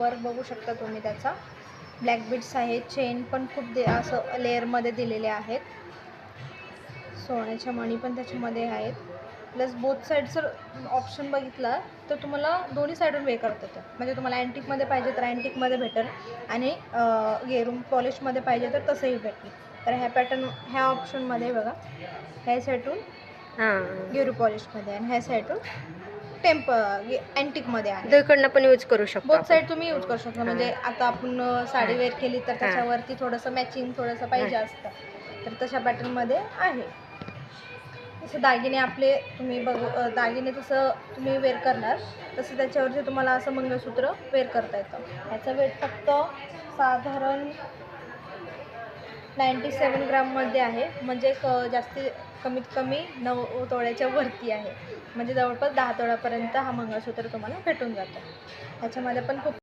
वर बघू शकता तुम्ही त्याचा. ब्लॅक बीड्स आहेत चेन पण खूप दे असं लेअरमध्ये दिलेले आहेत. सोन्याच्या मणी पण त्याच्यामध्ये आहेत. प्लस बोथ साईडचं ऑप्शन बघितला तर तुम्हाला दोन्ही साईडून वे करता येतं म्हणजे तुम्हाला अँटिकमध्ये पाहिजे तर अँटिकमध्ये भेटेल आणि गेरून पॉलिशमध्ये पाहिजे तर तसंही भेटेल. तर ह्या पॅटर्न ह्या ऑप्शनमध्ये बघा. ह्या साईडून हां. गेरू पॉलिशमध्ये आणि ह्या साईडून टेम्प अँटिकमध्ये आहे. दोघीकडनं पण यूज करू शकतो बोथ. साईड तुम्ही यूज करू शकता. म्हणजे आता आपण साडी वेअर केली तर. त्याच्यावरती थोडंसं मॅचिंग थोडंसं पाहिजे असतं. तर तशा पॅटर्नमध्ये आहे. जसं दागिने आपले तुम्ही बघू दागिने तसं तुम्ही वेअर करणार तसं त्याच्यावरती तुम्हाला असं मंगळसूत्र वेअर करता येतं. ह्याचा वेट फक्त साधारण नाईंटी सेवन ग्राममध्ये आहे. म्हणजे क जास्ती कमीत कमी नऊ तोळ्याच्या वरती आहे. म्हणजे जवळपास दहा तोळ्यापर्यंत हा मंगळसूत्र तुम्हाला भेटून जातो. ह्याच्यामध्ये पण खूप